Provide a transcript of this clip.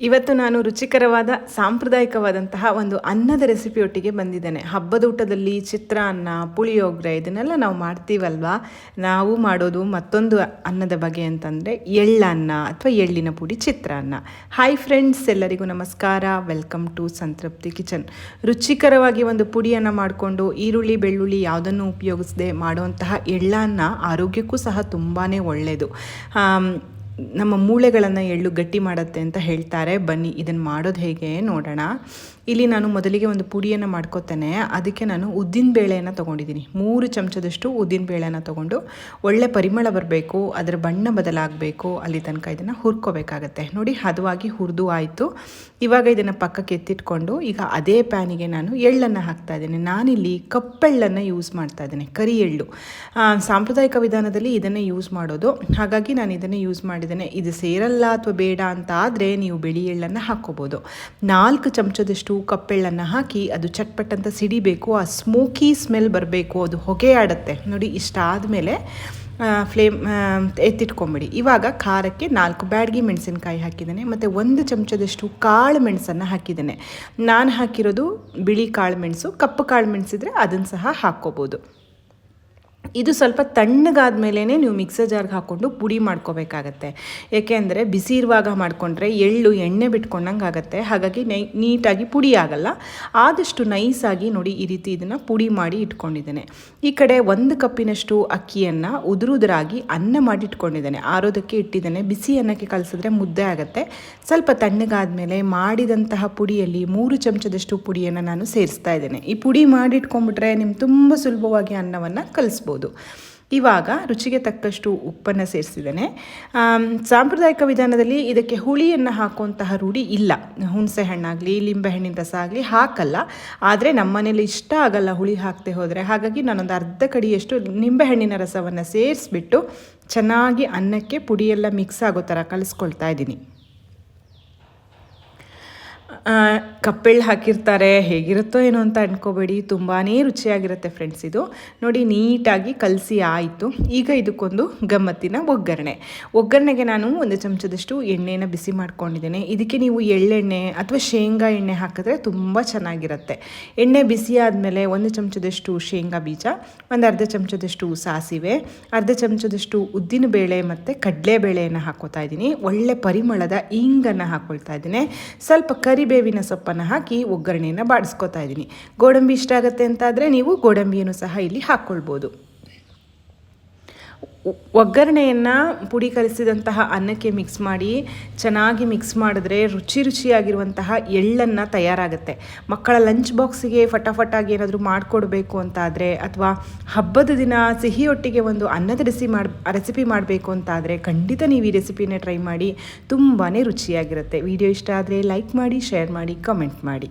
ಇವತ್ತು ನಾನು ರುಚಿಕರವಾದ, ಸಾಂಪ್ರದಾಯಿಕವಾದಂತಹ ಒಂದು ಅನ್ನದ ರೆಸಿಪಿಯೊಟ್ಟಿಗೆ ಬಂದಿದ್ದೇನೆ. ಹಬ್ಬದ ಊಟದಲ್ಲಿ ಚಿತ್ರಾನ್ನ ಪುಳಿಯೋಗರೆ ಇದನ್ನೆಲ್ಲ ನಾವು ಮಾಡ್ತೀವಲ್ವಾ? ನಾವು ಮಾಡೋದು ಮತ್ತೊಂದು ಅನ್ನದ ಬಗೆ ಅಂತಂದರೆ ಎಳ್ಳನ್ನ ಅಥವಾ ಎಳ್ಳಿನ ಪುಡಿ ಚಿತ್ರಾನ್ನ ಹಾಯ್ ಫ್ರೆಂಡ್ಸ್ ಎಲ್ಲರಿಗೂ ನಮಸ್ಕಾರ. ವೆಲ್ಕಮ್ ಟು ಸಂತೃಪ್ತಿ ಕಿಚನ್ ರುಚಿಕರವಾಗಿ ಒಂದು ಪುಡಿಯನ್ನು ಮಾಡಿಕೊಂಡು ಈರುಳ್ಳಿ, ಬೆಳ್ಳುಳ್ಳಿ ಯಾವುದನ್ನು ಉಪಯೋಗಿಸದೆ ಮಾಡುವಂತಹ ಎಳ್ಳನ್ನ ಆರೋಗ್ಯಕ್ಕೂ ಸಹ ತುಂಬಾ ಒಳ್ಳೆಯದು ನಮ್ಮ ಮೂಳೆಗಳನ್ನು ಎಳ್ಳು ಗಟ್ಟಿ ಮಾಡುತ್ತೆ ಅಂತ ಹೇಳ್ತಾರೆ. ಬನ್ನಿ ಇದನ್ನು ಮಾಡೋದು ಹೇಗೆ ನೋಡೋಣ. ಇಲ್ಲಿ ನಾನು ಮೊದಲಿಗೆ ಒಂದು ಪುಡಿಯನ್ನು ಮಾಡ್ಕೋತೇನೆ. ಅದಕ್ಕೆ ನಾನು ಉದ್ದಿನ ಬೇಳೆಯನ್ನು ತೊಗೊಂಡಿದ್ದೀನಿ. ಮೂರು ಚಮಚದಷ್ಟು ಉದ್ದಿನ ಬೇಳೆನ ತೊಗೊಂಡು ಒಳ್ಳೆ ಪರಿಮಳ ಬರಬೇಕು, ಅದರ ಬಣ್ಣ ಬದಲಾಗಬೇಕು, ಅಲ್ಲಿ ತನಕ ಇದನ್ನು ಹುರ್ಕೋಬೇಕಾಗತ್ತೆ. ನೋಡಿ, ಹದವಾಗಿ ಹುರಿದು ಆಯಿತು. ಇವಾಗ ಇದನ್ನು ಪಕ್ಕಕ್ಕೆ ಎತ್ತಿಟ್ಕೊಂಡು ಈಗ ಅದೇ ಪ್ಯಾನಿಗೆ ನಾನು ಎಳ್ಳನ್ನು ಹಾಕ್ತಾ ಇದ್ದೇನೆ. ನಾನಿಲ್ಲಿ ಕಪ್ಪೆಳ್ಳನ್ನು ಯೂಸ್ ಮಾಡ್ತಾ ಇದ್ದೇನೆ, ಕರಿ ಎಳ್ಳು. ಸಾಂಪ್ರದಾಯಿಕ ವಿಧಾನದಲ್ಲಿ ಇದನ್ನು ಯೂಸ್ ಮಾಡೋದು. ಹಾಗಾಗಿ ನಾನು ಇದನ್ನು ಯೂಸ್ ಮಾಡಿದ್ದೇನೆ. ಇದು ಸೇರಲ್ಲ ಅಥವಾ ಬೇಡ ಅಂತ ಆದರೆ ನೀವು ಬಿಳಿ ಎಳ್ಳನ್ನು ಹಾಕ್ಕೋಬೋದು. ನಾಲ್ಕು ಚಮಚದಷ್ಟು ಕಪ್ಪೆಳ್ಳನ್ನು ಹಾಕಿ ಅದು ಚಟ್ಪಟ್ಟಂತ ಸಿಡಿಬೇಕು, ಆ ಸ್ಮೋಕಿ ಸ್ಮೆಲ್ ಬರಬೇಕು, ಅದು ಹೊಗೆ ಆಡುತ್ತೆ ನೋಡಿ, ಇಷ್ಟ ಆದಮೇಲೆ ಫ್ಲೇಮ್ ಎತ್ತಿಟ್ಕೊಂಬಿಡಿ. ಇವಾಗ ಖಾರಕ್ಕೆ ನಾಲ್ಕು ಬ್ಯಾಡ್ಗಿ ಮೆಣಸಿನ್ಕಾಯಿ ಹಾಕಿದ್ದೇನೆ ಮತ್ತು ಒಂದು ಚಮಚದಷ್ಟು ಕಾಳು ಮೆಣಸನ್ನು ಹಾಕಿದ್ದೇನೆ. ನಾನು ಹಾಕಿರೋದು ಬಿಳಿ ಕಾಳು ಮೆಣಸು, ಕಪ್ಪು ಕಾಳು ಮೆಣಸಿದ್ರೆ ಅದನ್ನು ಸಹ ಹಾಕ್ಕೋಬೋದು. ಇದು ಸ್ವಲ್ಪ ತಣ್ಣಗಾದ ಮೇಲೇ ನೀವು ಮಿಕ್ಸರ್ ಜಾರ್ಗೆ ಹಾಕ್ಕೊಂಡು ಪುಡಿ ಮಾಡ್ಕೋಬೇಕಾಗತ್ತೆ. ಏಕೆಂದರೆ ಬಿಸಿ ಇರುವಾಗ ಮಾಡಿಕೊಂಡ್ರೆ ಎಳ್ಳು, ಎಣ್ಣೆ ಬಿಟ್ಕೊಂಡಂಗೆ ಆಗುತ್ತೆ. ಹಾಗಾಗಿ ನೈ, ನೀಟಾಗಿ ಪುಡಿ ಆಗಲ್ಲ. ಆದಷ್ಟು ನೈಸಾಗಿ ನೋಡಿ ಈ ರೀತಿ ಇದನ್ನು ಪುಡಿ ಮಾಡಿ ಇಟ್ಕೊಂಡಿದ್ದೇನೆ. ಈ ಕಡೆ ಒಂದು ಕಪ್ಪಿನಷ್ಟು ಅಕ್ಕಿಯನ್ನು ಉದುರುದರಾಗಿ ಅನ್ನ ಮಾಡಿ ಇಟ್ಕೊಂಡಿದ್ದೇನೆ. ಆರೋದಕ್ಕೆ ಇಟ್ಟಿದ್ದೇನೆ. ಬಿಸಿ ಅನ್ನಕ್ಕೆ ಕಲಸಿದ್ರೆ ಮುದ್ದೆ ಆಗುತ್ತೆ. ಸ್ವಲ್ಪ ತಣ್ಣಗಾದ ಮೇಲೆ ಮಾಡಿದಂತಹ ಪುಡಿಯಲ್ಲಿ ಮೂರು ಚಮಚದಷ್ಟು ಪುಡಿಯನ್ನು ನಾನು ಸೇರಿಸ್ತಾ ಇದ್ದೇನೆ. ಈ ಪುಡಿ ಮಾಡಿಟ್ಕೊಂಡ್ಬಿಟ್ರೆ ನಿಮ್ಗೆ ತುಂಬ ಸುಲಭವಾಗಿ ಅನ್ನವನ್ನು ಕಲಿಸ್ಬೋದು. ಇವಾಗ ರುಚಿಗೆ ತಕ್ಕಷ್ಟು ಉಪ್ಪನ್ನು ಸೇರಿಸಿದ್ದೇನೆ. ಸಾಂಪ್ರದಾಯಿಕ ವಿಧಾನದಲ್ಲಿ ಇದಕ್ಕೆ ಹುಳಿಯನ್ನು ಹಾಕುವಂತಹ ರೂಢಿ ಇಲ್ಲ. ಹುಣಸೆ ಹಣ್ಣಾಗಲಿ, ಲಿಂಬೆ ಹಣ್ಣಿನ ರಸ ಆಗಲಿ ಹಾಕಲ್ಲ. ಆದರೆ ನಮ್ಮನೇಲಿ ಇಷ್ಟ ಆಗಲ್ಲ ಹುಳಿ ಹಾಕದೆ ಹೋದರೆ. ಹಾಗಾಗಿ ನಾನೊಂದು ಅರ್ಧ ಕಡಿಯಷ್ಟು ನಿಂಬೆಹಣ್ಣಿನ ರಸವನ್ನು ಸೇರಿಸ್ಬಿಟ್ಟು ಚೆನ್ನಾಗಿ ಅನ್ನಕ್ಕೆ ಪುಡಿಯೆಲ್ಲ ಮಿಕ್ಸ್ ಆಗೋ ಥರ ಕಲಿಸ್ಕೊಳ್ತಾ ಇದ್ದೀನಿ. ಕಪ್ಪೆಳ್ಳು ಹಾಕಿರ್ತಾರೆ, ಹೇಗಿರುತ್ತೋ ಏನೋ ಅಂತ ಅಂದ್ಕೋಬೇಡಿ ತುಂಬಾ ರುಚಿಯಾಗಿರುತ್ತೆ ಫ್ರೆಂಡ್ಸ್ ಇದು. ನೋಡಿ, ನೀಟಾಗಿ ಕಲಸಿ ಆಯಿತು. ಈಗ ಇದಕ್ಕೊಂದು ಗಮ್ಮತ್ತಿನ ಒಗ್ಗರಣೆ. ಒಗ್ಗರಣೆಗೆ ನಾನು ಒಂದು ಚಮಚದಷ್ಟು ಎಣ್ಣೆನ ಬಿಸಿ ಮಾಡ್ಕೊಂಡಿದ್ದೇನೆ. ಇದಕ್ಕೆ ನೀವು ಎಳ್ಳೆಣ್ಣೆ ಅಥವಾ ಶೇಂಗಾ ಎಣ್ಣೆ ಹಾಕಿದ್ರೆ ತುಂಬ ಚೆನ್ನಾಗಿರುತ್ತೆ. ಎಣ್ಣೆ ಬಿಸಿ ಆದಮೇಲೆ ಒಂದು ಚಮಚದಷ್ಟು ಶೇಂಗಾ ಬೀಜ, ಒಂದು ಅರ್ಧ ಚಮಚದಷ್ಟು ಸಾಸಿವೆ, ಅರ್ಧ ಚಮಚದಷ್ಟು ಉದ್ದಿನ ಬೇಳೆ ಮತ್ತು ಕಡಲೆಬೇಳೆಯನ್ನು ಹಾಕೋತಾ ಇದ್ದೀನಿ. ಒಳ್ಳೆ ಪರಿಮಳದ ಇಂಗನ್ನು ಹಾಕ್ಕೊಳ್ತಾ ಇದ್ದೀನಿ. ಸ್ವಲ್ಪ ಕರಿಬೇವಿನ ಸೊಪ್ಪನ್ನು ಹಾಕಿ ಒಗ್ಗರಣೆಯನ್ನು ಬಾಡಿಸ್ಕೊತಾ ಇದ್ದೀನಿ. ಗೋಡಂಬಿ ಇಷ್ಟ ಆಗುತ್ತೆ ಅಂತಾದರೆ ನೀವು ಗೋಡಂಬಿಯನ್ನು ಸಹ ಇಲ್ಲಿ ಹಾಕ್ಕೊಳ್ಬೋದು. ಒಗ್ಗರಣೆಯನ್ನು ಪುಡಿ ಕಲಿಸಿದಂತಹ ಅನ್ನಕ್ಕೆ ಮಿಕ್ಸ್ ಮಾಡಿ, ಚೆನ್ನಾಗಿ ಮಿಕ್ಸ್ ಮಾಡಿದ್ರೆ ರುಚಿ ರುಚಿಯಾಗಿರುವಂತಹ ಎಳ್ಳನ್ನು ತಯಾರಾಗುತ್ತೆ. ಮಕ್ಕಳ ಲಂಚ್ ಬಾಕ್ಸಿಗೆ ಫಟಾಫಟಾಗಿ ಏನಾದರೂ ಮಾಡಿಕೊಡ್ಬೇಕು ಅಂತಾದರೆ, ಅಥವಾ ಹಬ್ಬದ ದಿನ ಸಿಹಿಯೊಟ್ಟಿಗೆ ಒಂದು ಅನ್ನದ ರೆಸಿ ಮಾಡಿ ರೆಸಿಪಿ ಮಾಡಬೇಕು ಅಂತಾದರೆ ಖಂಡಿತ ನೀವು ಈ ರೆಸಿಪಿನ ಟ್ರೈ ಮಾಡಿ ತುಂಬಾ ರುಚಿಯಾಗಿರುತ್ತೆ. ವಿಡಿಯೋ ಇಷ್ಟ ಆದರೆ ಲೈಕ್ ಮಾಡಿ ಶೇರ್ ಮಾಡಿ ಕಮೆಂಟ್ ಮಾಡಿ.